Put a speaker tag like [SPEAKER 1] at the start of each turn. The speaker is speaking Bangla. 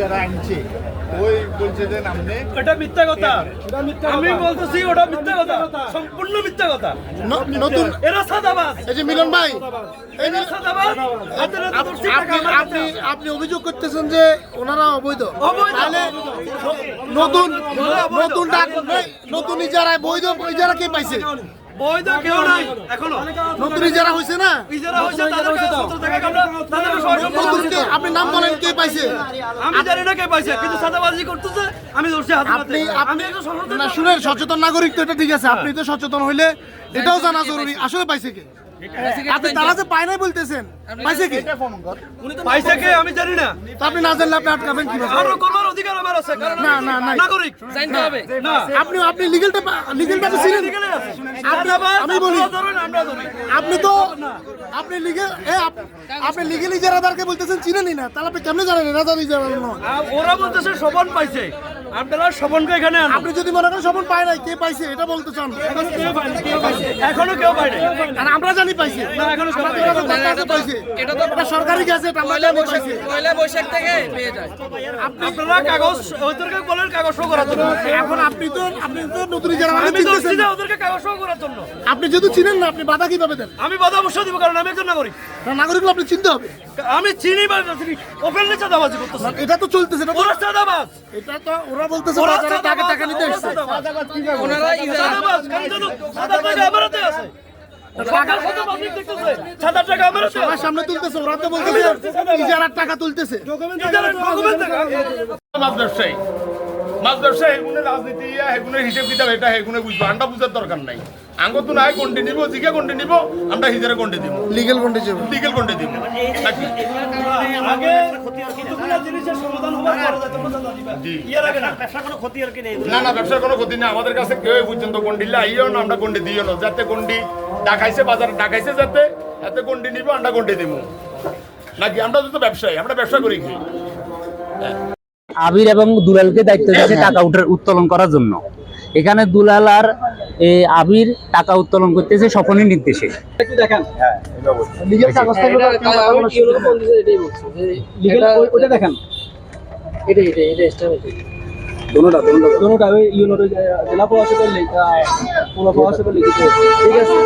[SPEAKER 1] যারা আনছে ওই বলছে যে নামনে
[SPEAKER 2] এটা মিথ্যা কথা। আমি বলতেছি ওটা মিথ্যা কথা। সম্পূর্ণ মিথ্যা কথা।
[SPEAKER 3] নতুন
[SPEAKER 2] এরা সাদাবাজ।
[SPEAKER 3] এই যে মিলন ভাই আপনি আপনি আপনি অভিযোগ করতেছেন যে ওনারা অবৈধ।
[SPEAKER 2] অবৈধ।
[SPEAKER 3] তাহলে নতুন নতুন ডাক নতুন ইজারায় বৈধ ইজারা কে পাইছে?
[SPEAKER 2] বৈধ কেউ নাই এখনও।
[SPEAKER 3] নতুন ইজারা হয়েছে না?
[SPEAKER 2] ইজারা হয়েছে তাদের কাছে সতেরো টাকা আমরা তাদেরকে সহায়
[SPEAKER 3] নতুন
[SPEAKER 2] সম্পূর্ণ
[SPEAKER 3] কে আপনি নাম বলেন কে পাইছে?
[SPEAKER 2] আমি জানি না কে পাইছে কিন্তু সাদাবাজি করতেছে আমি দোষী হাতে
[SPEAKER 3] আপনি আপনি
[SPEAKER 2] সচেতন
[SPEAKER 3] না শুনেন সচেতন নাগরিক তো এটা ঠিক আছে আপনি তো সচেতন হইলে এটাও জানা জরুরি। আসলে পাইছে কে? আপনি তারা যে পায় নাই বলতেছেন পাইছে কে?
[SPEAKER 2] পাইছে কে? আমি জানি না।
[SPEAKER 3] তো আপনি না জানলে আপনি আটকাবেন কীভাবে?
[SPEAKER 2] আরও করবার অধিকার আমার আছে কারণ
[SPEAKER 3] না,
[SPEAKER 2] আমি
[SPEAKER 3] না,
[SPEAKER 2] নাগরিক।
[SPEAKER 4] জানতে হবে।
[SPEAKER 2] না।
[SPEAKER 3] আপনি আপনি লিগেলটা লিগেলটা তো ছিলেন আপনি আমি বলি
[SPEAKER 2] আপনারা ধরুন, আমরা ধরি।
[SPEAKER 3] আপনি তো আপনি লিগেল এ আপনি লিগেল ইজারাদারকে বলতেছেন চিনেনই না। তাহলে আপনি কেমনে জানেন?
[SPEAKER 2] ওরা বলতেছে শোভন পাইছে। আপনারা শোভনকে এখানে আনুন।
[SPEAKER 3] আপনি যদি মনে করেন পায় নাই কে পাইছে এটা বলতে চান।
[SPEAKER 2] এখনও কেউ পায়নি
[SPEAKER 3] আর আমরা জানি পাইছে।
[SPEAKER 2] না,
[SPEAKER 3] এখনও পাইছে।
[SPEAKER 4] এটা তো
[SPEAKER 3] সরকারি গেছে আমরা
[SPEAKER 4] পয়লা
[SPEAKER 3] জানি
[SPEAKER 4] বৈশাখ
[SPEAKER 3] পাইছে।
[SPEAKER 4] পয়লা বৈশাখ থেকে পেয়ে যায়।
[SPEAKER 2] আপনারা কাগজ ওদেরকে বলেন কাগজ শো করার জন্য।
[SPEAKER 3] এখন আপনি তো আপনি তো নতুন
[SPEAKER 2] আমি তো। ওদেরকে কাগজ শো করার জন্য।
[SPEAKER 3] আপনি যদি চিনেন না আপনি বাধা কীভাবে দেন?
[SPEAKER 2] আমি বাধা অবশ্যই দিব কারণ আমি একজন নাগরিক।
[SPEAKER 3] নাগরিকগুলো আপনি চিনতে হবে।
[SPEAKER 2] আমি চিনি বা ওপেনলি চাঁদাবাজি করতেছে।
[SPEAKER 3] এটা তো চলতেছে এটা তো-
[SPEAKER 2] ওরা চাঁদাবাজ।
[SPEAKER 3] এটা তো ওরা বলতেছে
[SPEAKER 2] ওরা
[SPEAKER 3] টাকা নিতে
[SPEAKER 4] ওনারা
[SPEAKER 2] চাঁদাবাজ, কারণ আমারতে আছে।
[SPEAKER 3] সামনে তুলতেছে ওরা তো বলতেছে ইজারার টাকা তুলতেছে।
[SPEAKER 1] ব্যবসায়ী মাছ ব্যবসায়ী হেগুনে রাজনীতি ইয়া হেগুনে হিসেব কিতাব এটা হেগুনে বুঝব। আমরা বুঝার দরকার নাই। আঙ্গ তো নাই কোনটি নিব জিকে কোনটি নিব আমরা হিজারে কোনটি দিব।
[SPEAKER 3] লিগেল কন্ডিশন
[SPEAKER 1] লিগেল কোনটি দিব। নাকি?
[SPEAKER 2] আগে দিবা। না।
[SPEAKER 1] না না ব্যবসার কোনো ক্ষতি নেই। আমাদের কাছে কেউ পর্যন্ত কোনটি আইও না আমরা কোনটি দিও না। যাতে কোনটি ডাকাইছে বাজারে ডাকাইছে যাতে যাতে কোনটি নিব আমরা কোনটি দিব। নাকি আমরা তো ব্যবসায়ী আমরা ব্যবসা করি কি?
[SPEAKER 5] আবির এবং দুলালকে দায়িত্ব দিয়েছে টাকা উঠার উত্তোলন করার জন্য। এখানে দুলাল আর আবির টাকা উত্তোলন করতেছে স্বপনের নির্দেশে।
[SPEAKER 4] ঠিক আছে।